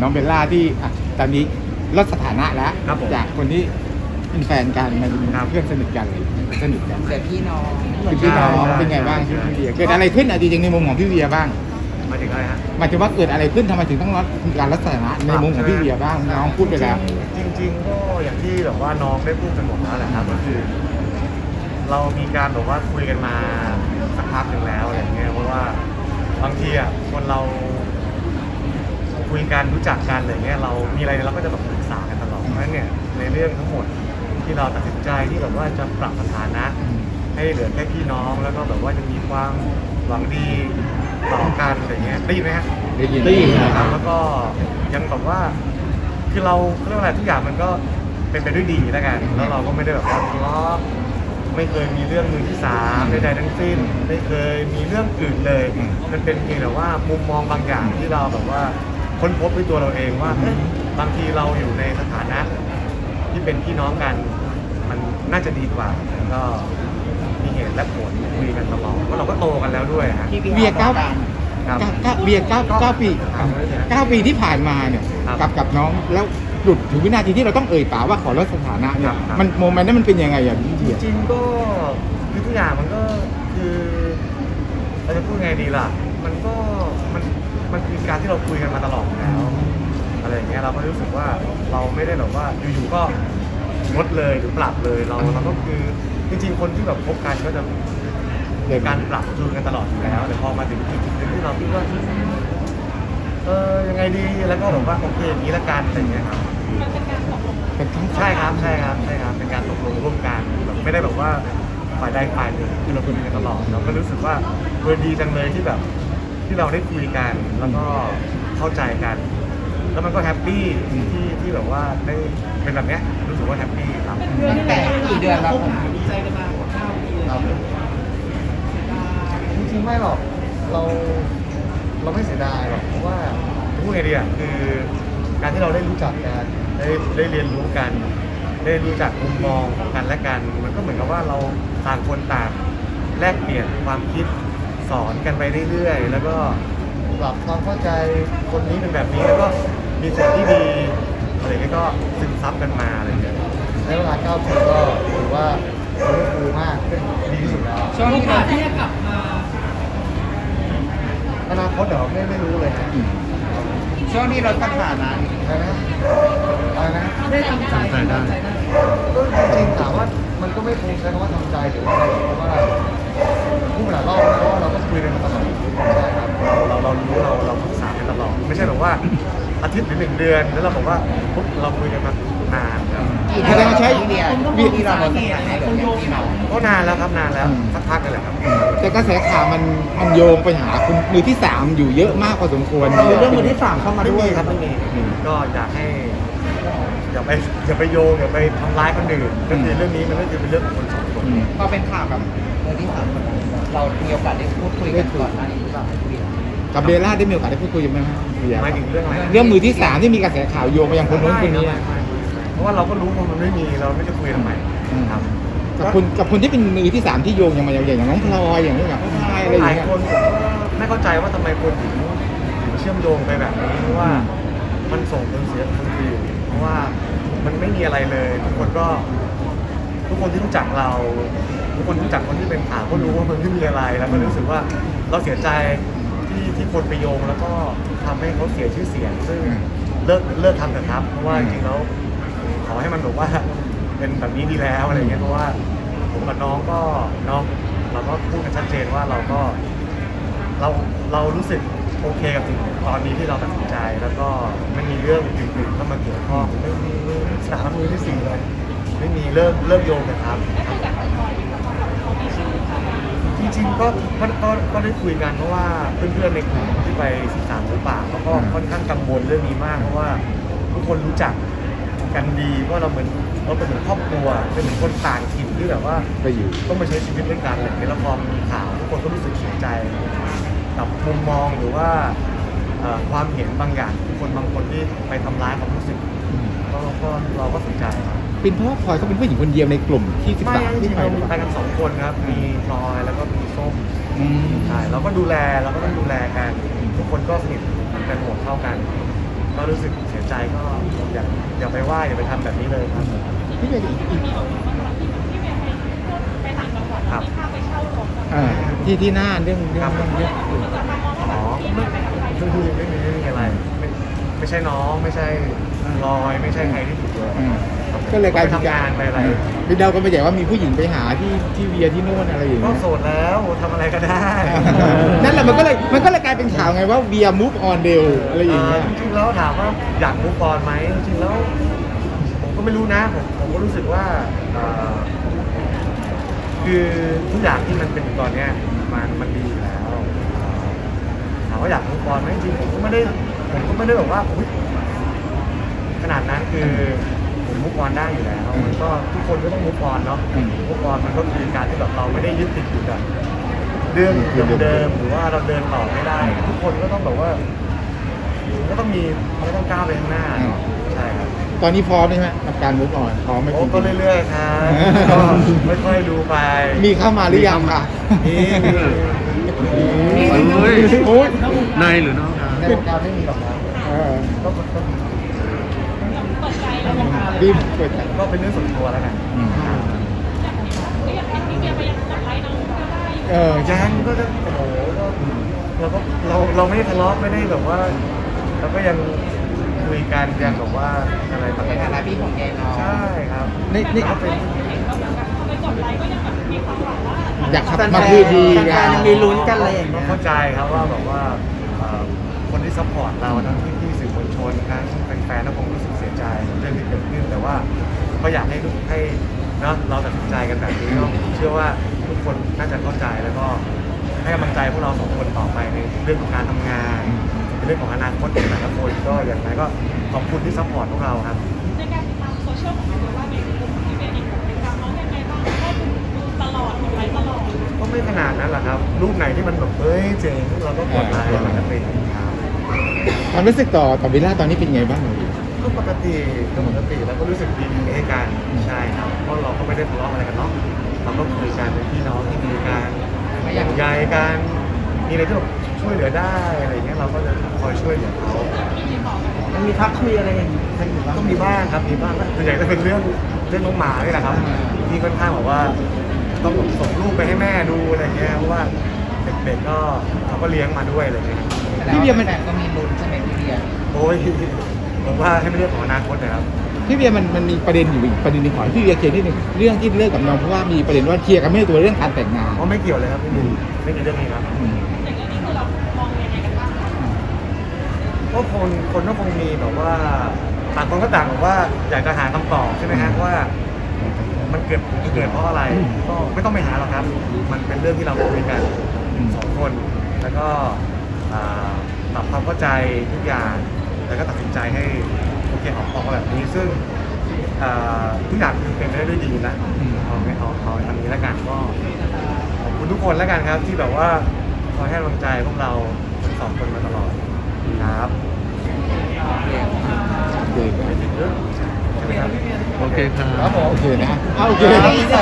น้องเบลล่าที่อะตอนนี้ลดสถานะแล้วครับผม จากคนที่เป็นแฟนกันมาเป็นครับเพื่อนสนิทกันเลยสนิทกันเกิดพี่น้องเป็นพี่น้องใช่เป็นไงบ้างใช่พี่เวียเกิดอะไรขึ้นอะจริงๆในมุมของพี่เวียบ้างหมายถึงอะไรฮะ หมายถึงว่าเกิดอะไรขึ้นทำไมถึงต้องลดการลดสถานะในมุมของพี่เวียบ้างน้องพูดไปแล้ว จริงๆจริง ๆ ก็อย่างที่แบบว่าน้องได้พูดกันหมดแล้วแหละครับก็คือ เรามีการแบบว่าคุยกันมาสักพักหนึ่งแล้วอะไรเงี้ยเพราะว่าบางทีอะคนเรา คุยกันรู้จักกันอะไรเงี้ยเรามีอะไรเราก็จะแบบปรึกษากันตลอดเพราะฉะนั้นเนี่ยในเรื่องทั้งหมดที่เราตัดสินใจที่แบบว่าจะปรับสถานะ ให้เหลือแค่พี่น้องแล้วก็แบบว่าจะมีความหวังดีต่อกันอะไรเงี้ยได้ยินไหมฮะได้ยินได้ยินนะครับแล้วก็ยังแบบว่าคือเราเรื่องอะไรทุกอย่างมันก็เป็นไปด้วยดีแล้วกันแล้วเราก็ไม่ได้แบบว่าทะเลาะไม่เคยมีเรื่องมือที่สามใดๆทั้งสิ้น ไม่เคยมีเรื่องอื่นเลย มันเป็นเพียงแต่ว่ามุมมองบางอย่างที่เราแบบว่า ค้นพบด้วยตัวเราเองว่าเอ๊ะบางทีเราอยู่ในสถานะที่เป็นพี่น้องกัน มันน่าจะดีกว่าแล้วก็มีเหตุและผลคุยกันตลอดเพราะเราก็โตกันแล้วด้วยฮะพี่พี่เวียเก้ากันครับ เก้าเก้าเบียร์เก้าเก้าปีครับเก้าปีที่ผ่านมาเนี่ยครับกับกับน้องแล้วหลุดถึงวินาทีที่เราต้องเอ่ยปากว่าขอลดสถานะเนี่ครัยบครับ มันโมเมนต์นั้นมันเป็นยังไงอะพี่เบียร์จริงๆก็คือทุกอย่างมันก็คือเราจะพูดไงดีล่ะ มันก็ มันมันคือการที่เราคุยกันมาตลอดอยู่แล้วอะไรอย่างเงี้ยเราก็รู้สึกว่าเราไม่ได้แบบว่าอยู่ๆก็งดเลยหรือปรับเลยเราเราก็คือจริงๆคนที่แบบคบกันก็จะเกิดการปรับจูนกันตลอดอยู่แล้วแต่พอมาถึงจุดหนึงที่เราคิดว่าเออยังไงดีแล้วก็แบบว่าโอเคอย่างนี้ละกันอะไรอย่างเงี้ยครับเป็นทั้งใช่ครับใช่ครับใช่ครับเป็นการตกลงร่วมกันแบบไม่ได้แบบว่าฝ่ายใดฝ่ายหนึ่งคือเราคุยกันตลอดเราก็รู้สึกว่าเออดีจังเลยที่แบบ ที่เราได้คุยกันแล้วก็เข้าใจกัน แล้วมันก็แฮปปี้ที่ที่แบบว่าได้เป็นแบบเนี้ยรู้สึกว่าแฮปปี้ครับตั้งแต่กี่เดือนแล้วผมจริงๆไม่หรอกเราเราไม่เสียดายหรอกเพราะว่าจะพูดไงดีอะคือการที่เราได้รู้จักกันได้ได้เรียนรู้กัน ได้รู้จักมุมมองของกันและกัน มันก็เหมือนกับว่าเราต่างคนต่างแลกเปลี่ยนความคิด สอนกันไปเรื่อยๆ แล้วก็ปรับความเข้าใจคนนี้เป็นแบบนี้แล้วก็มีส่วนที่ดีอะไรเงี้ยก็ซึมซับกันมาอะไรเงี้ยในเวลา9ปีก็ถือว่าคุ้มฟูมากดีที่สุดแล้วช่วงที่เราที่จะกลับอนาคตเดี๋ยวไม่ไม่รู้เลยนะช่วงที่ลดสถานะอะไรนะอะไรนะได้ทำใจได้ได้ก็จริงๆถามว่ามันก็ไม่คงใช้คำว่าทำใจหรือว่าอะไรเพราะว่าพูดมาหลายรอบแล้วเพราะว่าเราก็ คุยกันมาตลอดใช่ครับเราเรารู้เราเราปรึกษากันตลอดไม่ใช่แบบว่าอาทิตย์หรือหนึ่งเดือนแล้วเราบอกว่าปุ๊บเราคุยกันมานานครับกี่เดือนแล้วพี่เบียร์ที่เราลดสถานะเหลือแค่พี่น้องก็นานแล้วครับนานแล้วสักพักกันแหละครับแต่กระแสข่าวมันมันโยงไปหาคุณมือที่สามอยู่เยอะมากพอสมควรมีเรื่องมือที่สามเข้ามาด้วยครับไม่มีก็อยากให้อย่าไปอย่าไปโยงอย่าไปทำร้ายคนอื่นก็คือเรื่องนี้มันก็คือเป็นเรื่องของคนสองคนอืมพอเป็นข่าวกับมือที่สาม เรามีโอกาสได้พูดคุยกันก่อนหน้านี้หรือเปล่าพี่เบียร์กับเบลล่าได้มีโอกาสได้พูดคุยกันไหมครับเบียร์หมายถึงเรื่องอะไรเรื่องมือที่สามที่มีกระแสข่าวโยงไปยังคนนู้นคนนี้ไม่อะไม่ไม่เพราะว่าเราก็รู้ว่ามันไม่มีเราไม่จะคุยทำไมอืมครับกับคุณกับคนที่เป็นมือที่สามที่โยงยังมาอย่างอย่างน้องพลอยอย่างนี้อย่างพี่ชายอะไรอหย่างลายเงี้ย คนผมก็ไม่เข้าใจว่าทำไมคนถึงถึงเชื่อมโยงไปแบบนี้เพราะว่ามันส่งผลเสียกับคนอื่นเพราะว่ามันไม่มีอะไรเลยทุกคนก็ ทุกคนที่รู้จักเรา ทุกคนที่รู้จักคนที่เป็นข่าวก็รู้ว่ามันไม่มีอะไรแล้วก็รู้สึกว่าเราเสียใจที่ที่คนไปโยงแล้วก็ทำให้เขาเสียชื่อเสียงซึ่งเลิกเลิกทำเถอะครับ เพราะว่าจริงๆแล้วขอให้มันแบบว่าเป็นแบบนี้ดีแล้วอะไรเงี้ยเพราะว่าผมกับน้องก็น้องเราก็พูดกันชัดเจนว่าเราก็ เราเรารู้สึกโอเคกับสิ่งตอนนี้ที่เราตัดสินใจ แล้วก็ไม่มีเรื่องอื่นๆเข้ามาเกี่ยวข้องไม่มีสามมือที่สี่เลย ไม่มีเริ่มเริ่มโยงกันครับ จริงๆก็ก็ก็ก็ได้คุยกันเพราะว่าเพื่อนๆในกลุ่มที่ไปศึกษาหมูป่าเขาก็ค่อนข้างกังวลเรื่องนี้มาก เพราะว่าทุกคนรู้จักกันดีเพราะเราเหมือนเราเป็นเหมือนครอบครัวเป็นเหมือนคนต่างถิ่นที่แบบว่า ไปอยู่ต้องมาใช้ชีวิตด้วยกันอะไรอย่างเงี้ยแล้วพอมีข่าวทุกคนก็รู้สึกเสียใจกับมุมมองหรือว่าเอ่อความเห็นบางอย่างที่คนบางคนที่ไปทำร้ายความรู้สึกก็ก็เราก็เสียใจครับ เป็นเพราะว่าพลอยเขาเป็นผู้หญิงคนเดียวในกลุ่มที่สิบไม่สามจริที่งๆไปเราหรือเปไปล่ากันสองคนครับ มีพลอยแล้วก็มีส้มอืมใช่เราก็ดูแลเราก็ต้องดูแลกัน ทุกคนก็สนิทกันหมดเท่ากัน ก็รู้สึกเสียใจก็อย่าอย่าไปว่าอย่าไปทำแบบนี้เลยครับ พี่เบียร์อีกอีกครับเอ่อที่ที่หน้าเรื่องเรื่องเรื่องเรื่องอ๋อไม่ไม่มีไม่มีไม่มีอะไรไม่ไม่ใช่น้องไม่ใช่ลอย ไม่ใช่ใครที่ถูกเลย อืม ก็เลยกลายเป็นทำงานไปอะไรพี่เดาก็ไปใหญ่ว่ามีผู้หญิงไปหาที่ที่เวียที่โน่นอะไรอย่างก็เงี้ยโสดแล้วทำอะไรก็ได้นั่นแหละมันก็เลยมันก็เลยกลายเป็นข่าวไงว่าเวียมูฟออนเดลอะไรอย่างเงี้ย จริงๆแล้วถามว่าอยากมุกออนไหมจริงๆแล้ว ผมก็ไม่รู้นะผมผมก็รู้สึกว่าเอ่อคือทุกอย่างที่มันเป็นอยู่ตอนเนี้ยมันมันดีอยู่แล้วเอ่อถามว่าอยากมุกออนไหมจริงๆผมก็ไม่ได้ผมก็ไม่ได้แบบว่าอุ๊ยขนาดนั้นคือ ผมมุกออนได้อยู่แล้วมันก็ทุกคนก็ต้องมุกออนเนาะอืมมุกออนมันก็คือการที่แบบเราไม่ได้ยึดติดอยู่กับเรื่องเดิมๆหรือว่าเราเดินต่อไม่ได้ ทุกคนก็ต้องแบบว่าก็ต้องมีก็ต้องก้าวไปข้างหน้าเนอะใช่ครับตอนนี้พร้อมใช่ไหมกับการมูฟออนพร้อมไหมโอ้จริงๆก็เรื่อยๆครับก็ค่อยๆดูไป มีเข้ามาหรือยังคะมีมีมีเฮ้ยโอ้ยนายหรือน้องครับในวงการไม่มีหรอกนะเออก็ ก็รีบเปิดใจก็เป็นเรื่องส่วนตัวแล้วกันอืมเออยังก็จะโอ้โหก็เราก็เราเราไม่ได้ทะเลาะไม่ได้แบบว่าเราก็ยังคุยกันยังแบบว่าอะไรปกในติฐานะพี่ของแกน้องใช่ครับนี่นี่ก็เป็นอยากขับมาคืนดีแฟกันๆยังมีลุ้นกันอะไรอย่างก็เงี้ย เข้าใจครับว่าแบบว่าเอ่อคนที่ ซัพพอร์ตเราทั้งพี่พี่ๆสื่อมวลชนทั้งแฟนๆก็คงรู้สึกเสียใจกับเรื่องที่เกิดขึ้นแต่ว่าก็อยากให้ทุกให้เนาะเราตัดสินใจกันแบบนี้ก็เชื่อว่าทุกคนน่าจะเข้าใจแล้วก็ให้กำลังใจพวกเราสองคนต่อไปในเรื่องของการทำงานในเรื่องของอนาคตของแต่ละคนก็อย่างไรก็ขอบคุณที่ซัพพอร์ตพวกเราครับ ในการติดตามโซเชียลของเราว่าในกลุ่มที่เป็นเองติดตามน้องยังไงบ้างก็ดูตลอดกดไลค์ตลอดก็ไม่ขนาดนั้นหรอกครับ รูปไหนที่มันแบบเฮ้ยเจ๋งเราก็กดไลค์ปกติ ครับความรู้สึกต่อต่อวิลล่าตอนนี้เป็นไงบ้างพี่ก็ปกติก็ปกติแล้วก็รู้สึกดีให้กันใช่ครับเพราะเราก็ไม่ได้ทะเลาะอะไรกันเนาะเราก็คุยกันเป็นพี่น้องที่ดีกันอย่างใยกันมีอะไรที่แบบช่วยเหลือได้อะไรอย่างเงี้ยเราก็จะคอยช่วยเหลือเขามันมีทักคุยอะไรอย่างเงี้ยอยู่บ้างก็มีบ้างครับมีบ้างส่วนใหญ่จะเป็นเรื่องเรื่องน้องหมานี่แหละครับที่ค่อนข้างแบบว่าต้องส่งรูปไปให้แม่ดูอะไรเงี้ยเพราะว่าเด็กๆก็เขาก็เลี้ยงมาด้วยอะไรเงี้ย พี่เบียร์มันแฟนก็มีลุ้นใช่ไหมพี่เบียร์โอ้ยผมว่าให้ไม่เรื่องของอนาคตนะครับ พี่เบียร์มันมันมีประเด็นอยู่อีกประเด็นหนึงขอให้พี่เบียร์เคลียร์นิดนึงเรื่องที่เลิกกับน้องเพราะว่ามีประเด็นว่าเคลียร์กันไม่ลงตัวเรื่องการแต่งงาน เพราะไม่เกี่ยวเลยครับพี่หนุ่มไม่มีเรื่องนี้ครับอืมอย่างนี้คือเรามองยังไงกันบ้างคะก็คนคนก็คงมีแบบว่าต่างคนก็ต่างแบบว่าอยากจะหาคำตอบใช่ไหมฮะว่า มันเกิดเกิดเพราะอะไร ก็ไม่ต้องไปหาหรอกครับ มันเป็นเรื่องที่เราคุยกันสองคน แล้วก็อ่า ปรับความเข้าใจทุกอย่าง แล้วก็ตัดสินใจให้โอเคออกออกมาแบบนี้ซึ่งอ่าทุกอย่างคือเป็นไปได้ด้วยดีนะเอาไม่เอาเอาอันนี้แล้วกันก็ขอบคุณทุกคนแล้วกันครับที่แบบว่าคอยให้กำลังใจพวกเราทั้งสองคนมาตลอดครับโอเคครับใช่ไหมครับโอเคครับครับผมโอเคนะเอาโอเคไป